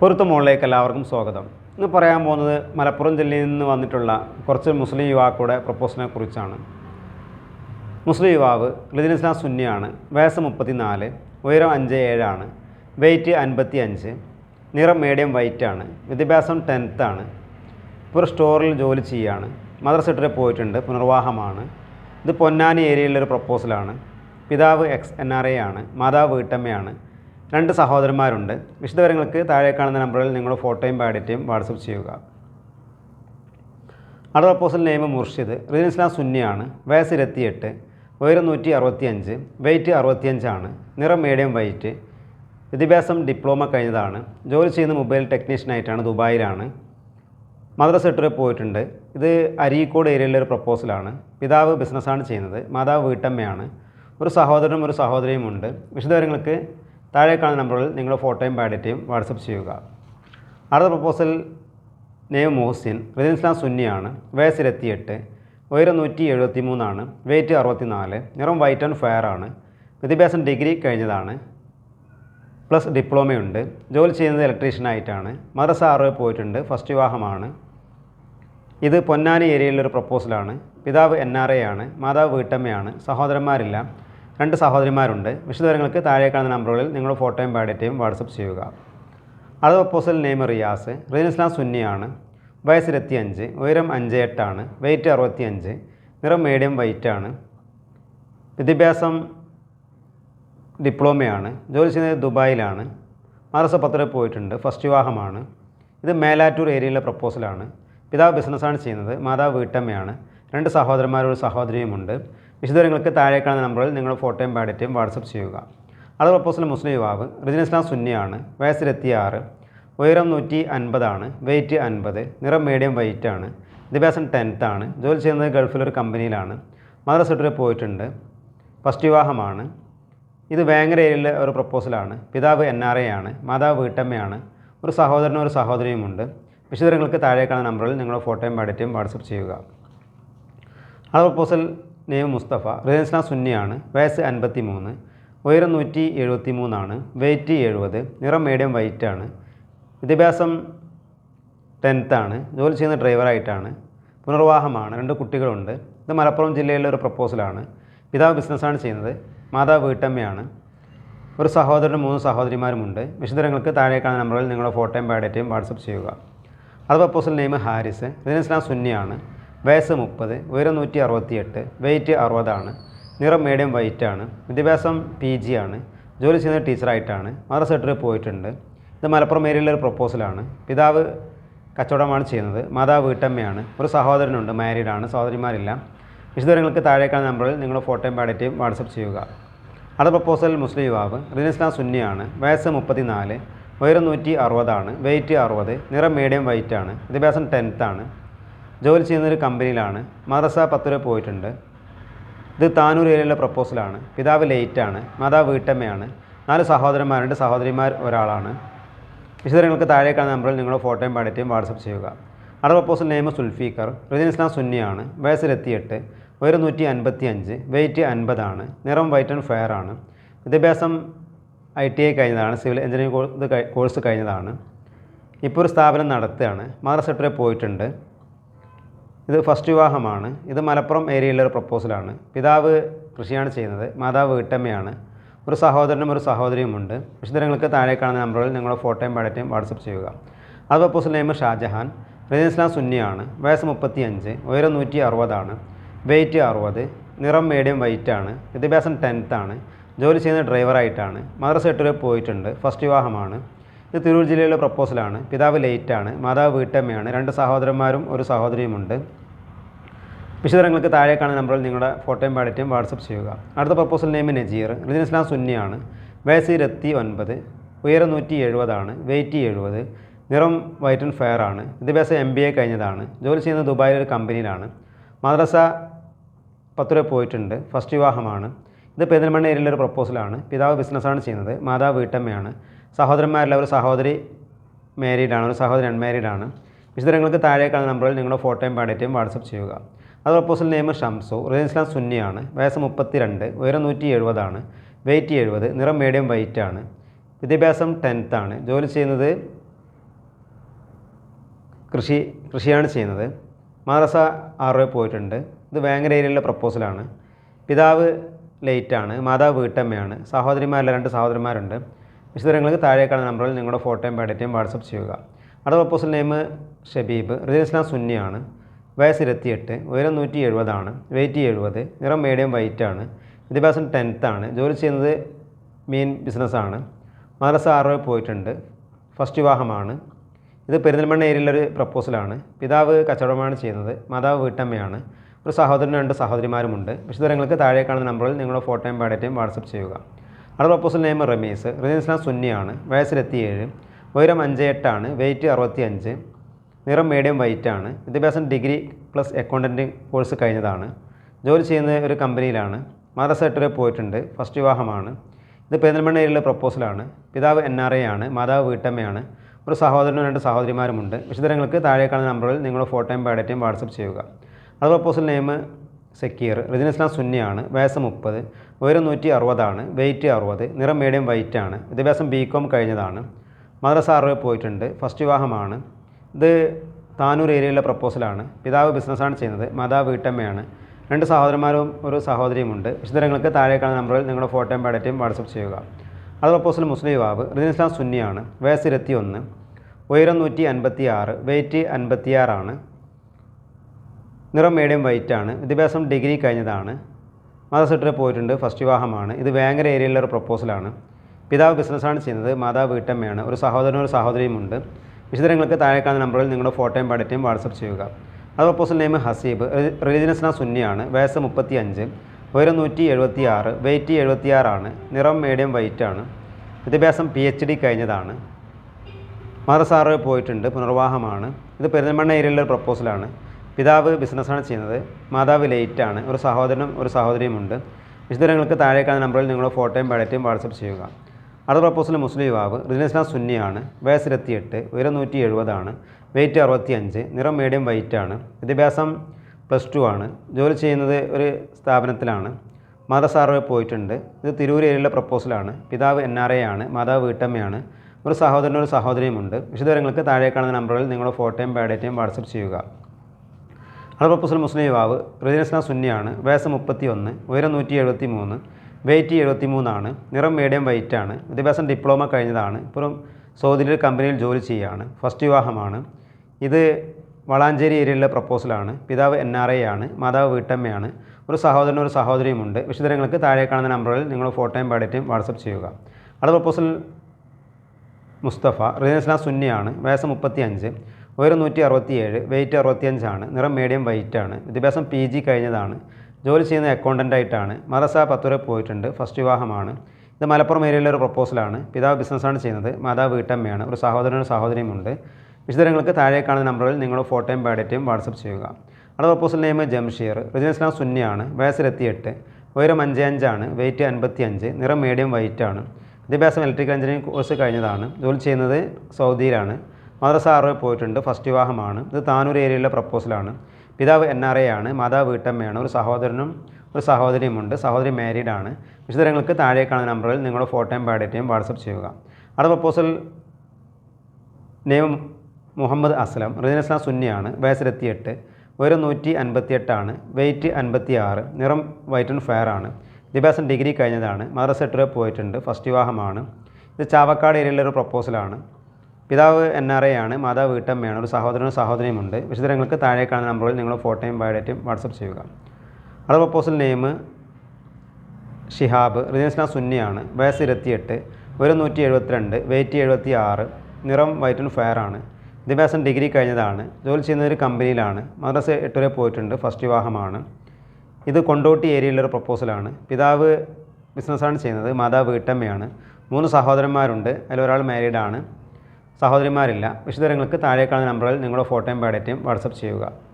പൊരുത്ത മുകളിലേക്ക് എല്ലാവർക്കും സ്വാഗതം. ഇന്ന് പറയാൻ പോകുന്നത് മലപ്പുറം ജില്ലയിൽ നിന്ന് വന്നിട്ടുള്ള കുറച്ച് മുസ്ലിം യുവാക്കളുടെ പ്രപ്പോസലിനെ കുറിച്ചാണ്. മുസ്ലിം യുവാവ് ലിദിൻ ഇസ്ലാം സുന്നിയാണ് വയസ്സ് മുപ്പത്തിനാല് ഉയരം അഞ്ച് ഏഴാണ് വെയ്റ്റ് അൻപത്തി അഞ്ച് നിറം മീഡിയം വൈറ്റ് ആണ് വിദ്യാഭ്യാസം ടെൻത്താണ് ഇപ്പോൾ സ്റ്റോറിൽ ജോലി ചെയ്യുകയാണ് മദർ സെറ്ററിൽ പോയിട്ടുണ്ട് പുനർവാഹമാണ് ഇത് പൊന്നാനി ഏരിയയിലൊരു പ്രപ്പോസലാണ് പിതാവ് എക്സ് എൻ ആർ എ ആണ് മാതാവ് വീട്ടമ്മയാണ്. രണ്ട് സഹോദരന്മാരുണ്ട്. വിശദവിവരങ്ങൾക്ക് താഴെ കാണുന്ന നമ്പറിൽ നിങ്ങളുടെ ഫോട്ടോയും ബയോഡേറ്റയും വാട്സപ്പ് ചെയ്യുക. അടുത്ത പ്രപ്പോസൽ നെയിം മുർഷിദ് റിദിൻ ഇസ്ലാം സുന്നിയാണ് വയസ്സ് ഇരുപത്തിയെട്ട് ഉയരം നൂറ്റി അറുപത്തിയഞ്ച് വെയിറ്റ് അറുപത്തിയഞ്ചാണ് നിറം മീഡിയം വൈറ്റ് വിദ്യാഭ്യാസം ഡിപ്ലോമ കഴിഞ്ഞതാണ് ജോലി ചെയ്യുന്ന മൊബൈൽ ടെക്നീഷ്യനായിട്ടാണ് ദുബായിലാണ് മദ്രസ സെക്ടറിൽ പോയിട്ടുണ്ട്. ഇത് അരീക്കോട് ഏരിയയിലെ ഒരു പ്രപ്പോസലാണ്. പിതാവ് ബിസിനസ്സാണ് ചെയ്യുന്നത് മാതാവ് വീട്ടമ്മയാണ്. ഒരു സഹോദരനും ഒരു സഹോദരിയും ഉണ്ട്. വിശദവിവരങ്ങൾക്ക് താഴെ കാണുന്ന നമ്പറിൽ നിങ്ങളുടെ ഫോട്ടോയും ബയോഡേറ്റയും വാട്സപ്പ് ചെയ്യുക. അടുത്ത പ്രപ്പോസൽ നെയ്മ് മോഹസിൻ റിദിൻസ്ലാം സുന്നിയാണ് വയസ്സ് ഇരുപത്തിയെട്ട് ഉയരം നൂറ്റി എഴുപത്തി മൂന്നാണ് വെയിറ്റ് അറുപത്തിനാല് നിറം വൈറ്റ് ആൻഡ് ഫയർ ആണ് വിദ്യാഭ്യാസം ഡിഗ്രി കഴിഞ്ഞതാണ് പ്ലസ് ഡിപ്ലോമയുണ്ട് ജോലി ചെയ്യുന്നത് ഇലക്ട്രീഷ്യനായിട്ടാണ് മദ്രസ ആറ് പോയിട്ടുണ്ട് ഫസ്റ്റ് വിവാഹമാണ്. ഇത് പൊന്നാനി ഏരിയയിലൊരു പ്രപ്പോസലാണ് പിതാവ് എൻ ആർ എ ആണ് മാതാവ് വീട്ടമ്മയാണ് സഹോദരന്മാരില്ല രണ്ട് സഹോദരിമാരുണ്ട്. വിശദവിവരങ്ങൾക്ക് താഴെ കാണുന്ന നമ്പറുകളിൽ നിങ്ങളുടെ ഫോട്ടോയും ബയോഡേറ്റയും വാട്സപ്പ് ചെയ്യുക. അടുത്ത പ്രപ്പോസൽ നെയിം റിയാസ് റീൻ ഇസ്ലാം സുന്നിയാണ് വയസ്സ് ഇരുപത്തിയഞ്ച് ഉയരം അഞ്ച് എട്ടാണ് വെയിറ്റ് അറുപത്തിയഞ്ച് നിറം മീഡിയം വൈറ്റ് ആണ് വിദ്യാഭ്യാസം ഡിപ്ലോമയാണ് ജോലി ചെയ്യുന്നത് ദുബായിലാണ് മദ്രസ പത്ര പോയിട്ടുണ്ട് ഫസ്റ്റ് വിവാഹമാണ് ഇത് മേലാറ്റൂർ ഏരിയയിലെ പ്രപ്പോസലാണ് പിതാവ് ബിസിനസ്സാണ് ചെയ്യുന്നത് മാതാവ് വീട്ടമ്മയാണ് രണ്ട് സഹോദരന്മാരും ഒരു സഹോദരിയുമുണ്ട് വിശദവിവരങ്ങൾക്ക് താഴെ കാണുന്ന നമ്പറിൽ നിങ്ങളുടെ ഫോട്ടോയും ബയോഡേറ്റയും വാട്സപ്പ് ചെയ്യുക. അത് പ്രപ്പോസൽ മുസ്ലിം യുവാവ് റിജിൻ ഇസ്ലാം സുന്നിയാണ് വയസ്സിലെത്തിയ ആറ് ഉയരം നൂറ്റി അൻപതാണ് വെയിറ്റ് അൻപത് നിറം മീഡിയം വൈറ്റ് ആണ് വിദ്യാഭ്യാസം ആണ് ജോലി ചെയ്യുന്നത് ഗൾഫിലൊരു കമ്പനിയിലാണ് മദ്രസ സെക്ടറിൽ പോയിട്ടുണ്ട് ഫസ്റ്റ് വിവാഹമാണ്. ഇത് വേങ്ങര ഏരിയയിലെ ഒരു പ്രപ്പോസലാണ് പിതാവ് എൻ ആർ എ ആണ് മാതാവ് വീട്ടമ്മയാണ് ഒരു സഹോദരനും ഒരു സഹോദരിയുമുണ്ട് വിശദങ്ങൾക്ക് താഴെ കാണുന്ന നമ്പറിൽ നിങ്ങളുടെ ഫോട്ടോയും ബയോഡേറ്റയും വാട്സപ്പ് ചെയ്യുക. ആ പ്രപ്പോസൽ നെയ്മ് മുസ്തഫ റിയൻസ്ലാം സുന്നിയാണ് വയസ്സ് അൻപത്തി മൂന്ന് ഉയരം നൂറ്റി എഴുപത്തി മൂന്നാണ് വെയ്റ്റ് എഴുപത് നിറം മീഡിയം വൈറ്റ് ആണ് വിദ്യാഭ്യാസം ടെൻത്താണ് ജോലി ചെയ്യുന്ന ഡ്രൈവറായിട്ടാണ് പുനർവാഹമാണ് രണ്ട് കുട്ടികളുണ്ട്. ഇത് മലപ്പുറം ജില്ലയിലെ ഒരു പ്രപ്പോസലാണ് പിതാവ് ബിസിനസ്സാണ് ചെയ്യുന്നത് മാതാവ് വീട്ടമ്മയാണ്. ഒരു സഹോദരനും മൂന്ന് സഹോദരിമാരുമുണ്ട്. വിശദങ്ങൾക്ക് താഴെ കാണുന്ന നമ്പറിൽ നിങ്ങളുടെ ഫോട്ടോയും ബയോഡേറ്റയും വാട്സപ്പ് ചെയ്യുക. അത് പ്രപ്പോസൽ നെയിം ഹാരിസ് ഇതിന് ഇസ്ലാം സുന്നിയാണ്. വയസ്സ് മുപ്പത് ഉയരം നൂറ്റി അറുപത്തിയെട്ട് വെയിറ്റ് അറുപതാണ് നിറം മീഡിയം വൈറ്റ് ആണ് വിദ്യാഭ്യാസം പി ജി ആണ് ജോലി ചെയ്യുന്ന ടീച്ചറായിട്ടാണ് മദർ സെക്രട്ടറി പോയിട്ടുണ്ട്. ഇത് മലപ്പുറം ഏരിയയിലെ ഒരു പ്രപ്പോസലാണ് പിതാവ് കച്ചവടമാണ് ചെയ്യുന്നത് മാതാവ് വീട്ടമ്മയാണ് ഒരു സഹോദരനുണ്ട് മാരീഡാണ് സഹോദരിമാരില്ല. വിശദവിവരങ്ങൾക്ക് താഴേക്കാണ് നമ്പറിൽ നിങ്ങളുടെ ഫോട്ടോയും ബയോഡേറ്റയും വാട്സപ്പ് ചെയ്യുക. അടുത്ത പ്രപ്പോസൽ മുസ്ലിം യുവാവ് റിനിസ്ലാം സുന്നിയാണ് വയസ്സ് മുപ്പത്തിനാല് ഉയരം നൂറ്റി അറുപതാണ് വെയിറ്റ് അറുപത് നിറം മീഡിയം വൈറ്റ് ആണ് വിദ്യാഭ്യാസം ടെൻത്താണ് ജോലി ചെയ്യുന്ന ഒരു കമ്പനിയിലാണ്. മദ്രസ പത്ത് രൂപ പോയിട്ടുണ്ട്. ഇത് താനൂർ ഏരിയയിലെ പ്രപ്പോസലാണ്. പിതാവ് ലേറ്റാണ്. മാതാവ് വീട്ടമ്മയാണ്. നാല് സഹോദരന്മാരുണ്ട് സഹോദരിമാർ ഒരാളാണ്. വിശദങ്ങൾക്ക് കാണുന്ന നമ്പറിൽ നിങ്ങളുടെ ഫോട്ടോയും ബയോഡേറ്റയും വാട്സപ്പ് ചെയ്യുക. അടുത്ത പ്രപ്പോസൽ നെയ്മ സുൽഫീഖർ റിജിൻ ഇസ്ലാം സുന്നിയാണ്. വയസ്സിലെത്തിയെട്ട് ഉയരം നൂറ്റി അൻപത്തി അഞ്ച് വെയിറ്റ് അൻപതാണ്. നിറം വൈറ്റ് ആൻഡ് ഫെയർ ആണ്. വിദ്യാഭ്യാസം ഐ ടി ഐ കഴിഞ്ഞതാണ്. സിവിൽ എഞ്ചിനീയറിംഗ് കോഴ്സ് കഴിഞ്ഞതാണ്. ഇപ്പോൾ ഒരു സ്ഥാപനം നടത്തുകയാണ്. മദ്രസ പോയിട്ടുണ്ട്. ഇത് ഫസ്റ്റ് വിവാഹമാണ്. ഇത് മലപ്പുറം ഏരിയയിലെ ഒരു പ്രപ്പോസലാണ് പിതാവ് കൃഷിയാണ് ചെയ്യുന്നത് മാതാവ് വീട്ടമ്മയാണ്. ഒരു സഹോദരനും ഒരു സഹോദരിയുമുണ്ട് വിശദങ്ങൾക്ക് താഴെ കാണുന്ന നമ്പറിൽ നിങ്ങളുടെ ഫോട്ടോയും ബയോഡേറ്റയും വാട്സപ്പ് ചെയ്യുക. അത് പ്രപ്പോസൽ നെയിം ഷാജഹാൻ. റജീൻ ഇസ്ലാം സുന്നിയാണ്. വയസ്സ് മുപ്പത്തി അഞ്ച് ഉയരം നൂറ്റി അറുപതാണ് വെയിറ്റ് അറുപത് നിറം മീഡിയം വൈറ്റ് ആണ്. വിദ്യാഭ്യാസം ടെൻത്താണ് ജോലി ചെയ്യുന്ന ഡ്രൈവറായിട്ടാണ് മദ്രസ എട്ടുവരെ പോയിട്ടുണ്ട്. ഫസ്റ്റ് വിവാഹമാണ്. ഇത് തിരൂർ ജില്ലയിലെ പ്രപ്പോസലാണ്. പിതാവ് ലേറ്റാണ് മാതാവ് വീട്ടമ്മയാണ്. രണ്ട് സഹോദരന്മാരും ഒരു സഹോദരിയുമുണ്ട്. വിശദങ്ങൾക്ക് താഴെ കാണുന്ന നമ്പറിൽ നിങ്ങളുടെ ഫോട്ടോയും പാഡറ്റും വാട്സപ്പ് ചെയ്യുക. അടുത്ത പ്രപ്പോസൽ നെയിം നജീർ റിജിൻ ഇസ്ലാം സുന്നിയാണ്. വയസ്സ് ഇരുപത്തി ഒൻപത് ഉയരം നൂറ്റി എഴുപതാണ് വെയ്റ്റ് എഴുപത് നിറം വൈറ്റ് ആൻഡ് ഫെയർ ആണ്. വിദ്യാഭ്യാസം എം ബി എ കഴിഞ്ഞതാണ്. ജോലി ചെയ്യുന്നത് ദുബായിലെ ഒരു കമ്പനിയിലാണ്. മദ്രസ പത്ത് രൂപ പോയിട്ടുണ്ട് ഫസ്റ്റ് വിവാഹമാണ്. ഇത് പെരിന്തൽമണ്ണ ഏരിയയിലെ ഒരു പ്രപ്പോസലാണ് പിതാവ് ബിസിനസ്സാണ് ചെയ്യുന്നത് മാതാവ് വീട്ടമ്മയാണ്. സഹോദരന്മാരിലെ ഒരു സഹോദരി മാരീഡാണ് ഒരു സഹോദരി അൺമാരീഡാണ് വിശദങ്ങൾക്ക് താഴെ കാണുന്ന നമ്പറിൽ നിങ്ങളുടെ ഫോട്ടോയും ബയോഡേറ്റയും വാട്സപ്പ് ചെയ്യുക. അത് പ്രപ്പോസൽ നെയിം ഷംസു റിയൻ ഇസ്ലാം സുന്നിയാണ് വയസ്സ് മുപ്പത്തി രണ്ട് ഉയരം നൂറ്റി എഴുപതാണ് വെയിറ്റ് എഴുപത് നിറം മീഡിയം വൈറ്റ് ആണ്. വിദ്യാഭ്യാസം ആണ്. ജോലി ചെയ്യുന്നത് കൃഷി കൃഷിയാണ് ചെയ്യുന്നത്. മദ്രസ ആറ് പോയിട്ടുണ്ട്. ഇത് വേങ്ങര ഏരിയയിലെ പ്രപ്പോസലാണ് പിതാവ് ലേറ്റാണ് മാതാവ് വീട്ടമ്മയാണ്. സഹോദരിമാരിലെ രണ്ട് സഹോദരന്മാരുണ്ട്. വിശദങ്ങൾക്ക് താഴെ കാണുന്ന നമ്പറിൽ നിങ്ങളുടെ ഫോട്ടോയും ബയോഡേറ്റയും വാട്സപ്പ് ചെയ്യുക. അടുത്ത പ്രപ്പോസൽ നെയിം ഷബീബ് റിദൽ ഇസ്ലാം സുന്നിയാണ്. വയസ്സ് ഇരുപത്തിയെട്ട് ഉയരം നൂറ്റി എഴുപതാണ് വെയിറ്റ് എഴുപത് നിറം മീഡിയം വൈറ്റ് ആണ്. വിദ്യാഭ്യാസം ആണ്. ജോലി ചെയ്യുന്നത് മീൻ ബിസിനസ്സാണ് മദ്രസ ആറോയിൽ പോയിട്ടുണ്ട്. ഫസ്റ്റ് വിവാഹമാണ്. ഇത് പെരിന്തൽമണ്ണ ഏരിയയിലൊരു പ്രപ്പോസലാണ് പിതാവ് കച്ചവടമാണ് ചെയ്യുന്നത്. മാതാവ് വീട്ടമ്മയാണ്. ഒരു സഹോദരനും രണ്ട് സഹോദരിമാരുമുണ്ട്. വിശദങ്ങൾക്ക് താഴെ കാണുന്ന നമ്പറിൽ നിങ്ങളുടെ ഫോട്ടോയും ബയോഡേറ്റയും വാട്സപ്പ് ചെയ്യുക. അടുത്ത പ്രപ്പോസൽ നെയിം റമീസ് റമീസ് സുന്നിയാണ് വയസ്സിലെത്തിയേഴ് ഉയരം അഞ്ച് എട്ടാണ് വെയിറ്റ് അറുപത്തി അഞ്ച് നിറം മീഡിയം വൈറ്റ് ആണ് വിദ്യാഭ്യാസം ഡിഗ്രി പ്ലസ് അക്കൗണ്ടന്റ് കോഴ്സ് കഴിഞ്ഞതാണ് ജോലി ചെയ്യുന്ന ഒരു കമ്പനിയിലാണ് മദ്രസ എട്ട് വരെ പോയിട്ടുണ്ട് ഫസ്റ്റ് വിവാഹമാണ് ഇത് പെരുന്തൽമണ്ണ ഏരിയയിലെ പ്രപ്പോസലാണ് പിതാവ് എൻ ആർ എ ആണ് മാതാവ് വീട്ടമ്മയാണ് ഒരു സഹോദരനും രണ്ട് സഹോദരിമാരുമുണ്ട് വിശദങ്ങൾക്ക് താഴെ കാണുന്ന നമ്പറിൽ നിങ്ങളുടെ ഫോട്ടോയും ബയോഡേറ്റയും വാട്സപ്പ് ചെയ്യുക. അത് പ്രപ്പോസൽ നെയിം സെക്കീർ. റിജിനൽ ഇസ്ലാം സുന്നിയാണ്. വയസ്സ് മുപ്പത്. ഉയരം നൂറ്റി അറുപതാണ് വെയിറ്റ് അറുപത്. നിറം മീഡിയം വൈറ്റ് ആണ്. വിദ്യാഭ്യാസം ബി കോം കഴിഞ്ഞതാണ്. മദ്രസ അറിവ് പോയിട്ടുണ്ട്. ഫസ്റ്റ് വിവാഹമാണ്. ഇത് താനൂർ ഏരിയയിലെ പ്രപ്പോസലാണ് പിതാവ് ബിസിനസ്സാണ് ചെയ്യുന്നത്. മാതാവ് വീട്ടമ്മയാണ്. രണ്ട് സഹോദരന്മാരും ഒരു സഹോദരിയുമുണ്ട് വിശദങ്ങൾക്ക് താഴെ കാണുന്ന നമ്പറിൽ നിങ്ങളുടെ ഫോട്ടോയും പാഡറ്റയും വാട്സപ്പ് ചെയ്യുക. അത് പ്രപ്പോസൽ മുസ്ലിം യുവാവ്. റിദിൻ ഇസ്ലാം സുന്നിയാണ്. വയസ്സ് ഇരുപത്തി ഒന്ന് ഉയരം നൂറ്റി അൻപത്തി ആറ് വെയിറ്റ് അൻപത്തിയാറാണ്. നിറം മീഡിയം വൈറ്റ് ആണ്. വിദ്യാഭ്യാസം ഡിഗ്രി കഴിഞ്ഞതാണ്. മതസെട്ടിൽ പോയിട്ടുണ്ട്. ഫസ്റ്റ് വിവാഹമാണ്. ഇത് വേങ്ങര ഏരിയയിലെ ഒരു പ്രപ്പോസലാണ് പിതാവ് ബിസിനസ്സാണ് ചെയ്യുന്നത്. മാതാവ് വീട്ടമ്മയാണ്. ഒരു സഹോദരനും ഒരു സഹോദരിയുമുണ്ട് വിശദങ്ങൾക്ക് താഴെ കാണുന്ന നമ്പറിൽ നിങ്ങളുടെ ഫോട്ടോയും ബയോഡേറ്റയും വാട്സപ്പ് ചെയ്യുക. അത് പ്രപ്പോസൽ നെയിം ഹസീബ്. റിലീജിയസ്ന സുന്നിയാണ്. വയസ്സ് മുപ്പത്തി അഞ്ച് ഉയരം നൂറ്റി എഴുപത്തി ആറ് വെയിറ്റ് എഴുപത്തിയാറാണ്. നിറം മീഡിയം വൈറ്റ് ആണ്. വിദ്യാഭ്യാസം പി എച്ച് ഡി കഴിഞ്ഞതാണ്. മദർസാറ് പോയിട്ടുണ്ട്. പുനർവാഹമാണ് ഇത് പെരുന്തൽമണ്ണ ഏരിയയിലെ ഒരു പ്രപ്പോസലാണ് പിതാവ് ബിസിനസ്സാണ് ചെയ്യുന്നത്. മാതാവ് ലേറ്റാണ്. ഒരു സഹോദരനും ഒരു സഹോദരിയുമുണ്ട്. വിശദങ്ങൾക്ക് താഴെ കാണുന്ന നമ്പറിൽ നിങ്ങളുടെ ഫോട്ടോയും ബയോഡേറ്റയും വാട്സപ്പ് ചെയ്യുക. അടുത്ത പ്രപ്പോസൽ മുസ്ലിം യുവാവ്. റിജിനസ്ലാം സുന്നിയാണ്. വയസ്സ് ഇരുപത്തിയെട്ട് ഉയരം നൂറ്റി എഴുപതാണ് വെയിറ്റ് അറുപത്തി അഞ്ച് നിറം മീഡിയം വൈറ്റ് ആണ് വിദ്യാഭ്യാസം പ്ലസ് ടു ആണ്. ജോലി ചെയ്യുന്നത് ഒരു സ്ഥാപനത്തിലാണ്. മതസാറ് പോയിട്ടുണ്ട്. ഇത് തിരൂർ ഏരിയയിലെ പ്രപ്പോസലാണ്. പിതാവ് എൻ ആർ എ ആണ് മാതാവ് വീട്ടമ്മയാണ്. ഒരു സഹോദരനും ഒരു സഹോദരിയുമുണ്ട്. വിശദങ്ങൾക്ക് താഴെ കാണുന്ന നമ്പറിൽ നിങ്ങളുടെ ഫോട്ടോയും ബയോഡേറ്റയും വാട്സപ്പ് ചെയ്യുക. അടുത്ത പ്രപ്പോസൽ മുസ്ലിം യുവാവ് റജിനസ്ലാം സുന്നിയാണ് വയസ്സ് മുപ്പത്തി ഒന്ന് ഉയരം നൂറ്റി എഴുപത്തി മൂന്ന് വെയിറ്റ് എഴുപത്തി മൂന്നാണ് നിറം മീഡിയം വൈറ്റ് ആണ് വിദ്യാഭ്യാസം ഡിപ്ലോമ കഴിഞ്ഞതാണ് ഇപ്പോഴും സൗദിയിലെ കമ്പനിയിൽ ജോലി ചെയ്യുകയാണ് ഫസ്റ്റ് വിവാഹമാണ്. ഇത് വളാഞ്ചേരി ഏരിയയിലെ പ്രപ്പോസലാണ് പിതാവ് എൻ ആർ ഐ ആണ് മാതാവ് വീട്ടമ്മയാണ്. ഒരു സഹോദരനും ഒരു സഹോദരിയുമുണ്ട് വിശദങ്ങൾക്ക് താഴെ കാണുന്ന നമ്പറിൽ നിങ്ങൾ ഫോട്ടോയും ബയോഡേറ്റയും വാട്സപ്പ് ചെയ്യുക. അടുത്ത പ്രപ്പോസൽ മുസ്തഫ റിനസ്ന സുന്നിയാണ് വയസ്സ് മുപ്പത്തി അഞ്ച് ഉയരം നൂറ്റി അറുപത്തിയേഴ് വെയിറ്റ് അറുപത്തിയഞ്ചാണ് നിറം മീഡിയം വൈറ്റ് ആണ് വിദ്യാഭ്യാസം പി ജി കഴിഞ്ഞതാണ് ജോലി ചെയ്യുന്ന അക്കൗണ്ടന്റ് ആയിട്ടാണ് മദ്രസ പത്ത് വരെ പോയിട്ടുണ്ട് ഫസ്റ്റ് വിവാഹമാണ്. ഇത് മലപ്പുറം ഏരിയയിലെ ഒരു പ്രപ്പോസലാണ് പിതാവ് ബിസിനസ്സാണ് ചെയ്യുന്നത് മാതാവ് വീട്ടമ്മയാണ് ഒരു സഹോദരനും സഹോദരിയും ഉണ്ട്. വിശദങ്ങൾക്ക് താഴെ കാണുന്ന നമ്പറിൽ നിങ്ങൾ ഫോട്ടോയും ബയോഡേറ്റയും വാട്സപ്പ് ചെയ്യുക. അടുത്ത പ്രപ്പോസൽ നെയിം ജംഷീർ റിജിൻ ഇസ്ലാം സുന്നിയാണ് വയസ്സിലെത്തിയെട്ട് ഉയരം അഞ്ച് അഞ്ചാണ് വെയിറ്റ് അൻപത്തി അഞ്ച് നിറം മീഡിയം വൈറ്റ് ആണ്. വിദ്യാഭ്യാസം ഇലക്ട്രിക്കൽ എഞ്ചിനീയറിംഗ് കോഴ്സ് കഴിഞ്ഞതാണ് ജോലി ചെയ്യുന്നത് സൗദിയിലാണ്. മദ്രസ ആറ് പോയിട്ടുണ്ട് ഫസ്റ്റ് വിവാഹമാണ്. ഇത് താനൂർ ഏരിയയിലെ പ്രപ്പോസലാണ് പിതാവ് എൻ ആർ എ ആണ് മാതാവ് വീട്ടമ്മയാണ് ഒരു സഹോദരനും ഒരു സഹോദരിയുമുണ്ട്. സഹോദരി മാരീഡ് ആണ്. വിശദങ്ങൾക്ക് താഴെ കാണുന്ന നമ്പറിൽ നിങ്ങളുടെ ഫോട്ടോയും ബയോഡേറ്റയും വാട്സപ്പ് ചെയ്യുക. അടുത്ത proposal name Muhammad Aslam. Religion ഇസ്ലാം സുന്നിയാണ് വയസ്സിലെത്തിയെട്ട് ഉയരം നൂറ്റി അൻപത്തിയെട്ടാണ് വെയിറ്റ് അൻപത്തി ആറ് നിറം വൈറ്റ് ആൻഡ് ഫെയർ ആണ്. വിദ്യാഭ്യാസം ഡിഗ്രി കഴിഞ്ഞതാണ് മദ്രസ എട്ടുവരെ പോയിട്ടുണ്ട് ഫസ്റ്റ് വിവാഹമാണ്. ഇത് ചാവക്കാട് ഏരിയയിലെ ഒരു പ്രപ്പോസലാണ് പിതാവ് എൻ ആർ എ ആണ് മാതാവ് വീട്ടമ്മയാണ് ഒരു സഹോദരനും സഹോദരിയും ഉണ്ട് വിശദങ്ങൾക്ക് താഴെ കാണുന്ന നമ്പറിൽ നിങ്ങൾ ഫോട്ടോയും ബയോഡേറ്റും വാട്സപ്പ് ചെയ്യുക. അടുത്ത പ്രപ്പോസൽ നെയിം ഷിഹാബ് റിജിൻ ഇസ്ലാം സുന്നിയാണ് വയസ്സ് ഇരുപത്തിയെട്ട് ഒരു നൂറ്റി എഴുപത്തിരണ്ട് വെയിറ്റ് എഴുപത്തി ആറ് നിറം വൈറ്റ് ആൻഡ് ഫെയർ ആണ്. വിദ്യാഭ്യാസം ഡിഗ്രി കഴിഞ്ഞതാണ് ജോലി ചെയ്യുന്ന ഒരു കമ്പനിയിലാണ് മദ്രസ എട്ട് വരെ പോയിട്ടുണ്ട് ഫസ്റ്റ് വിവാഹമാണ്. ഇത് കൊണ്ടോട്ടി ഏരിയയിലൊരു പ്രപ്പോസലാണ് പിതാവ് ബിസിനസ്സാണ് ചെയ്യുന്നത് മാതാവ് വീട്ടമ്മയാണ്. മൂന്ന് സഹോദരന്മാരുണ്ട് അതിലൊരാൾ മാരീഡാണ് സഹോദരിമാരില്ല. വിശദങ്ങൾക്ക് താഴെ കാണുന്ന നമ്പറിൽ നിങ്ങളുടെ ഫോട്ടോയും ബയോഡേറ്റയും വാട്സപ്പ് ചെയ്യുക.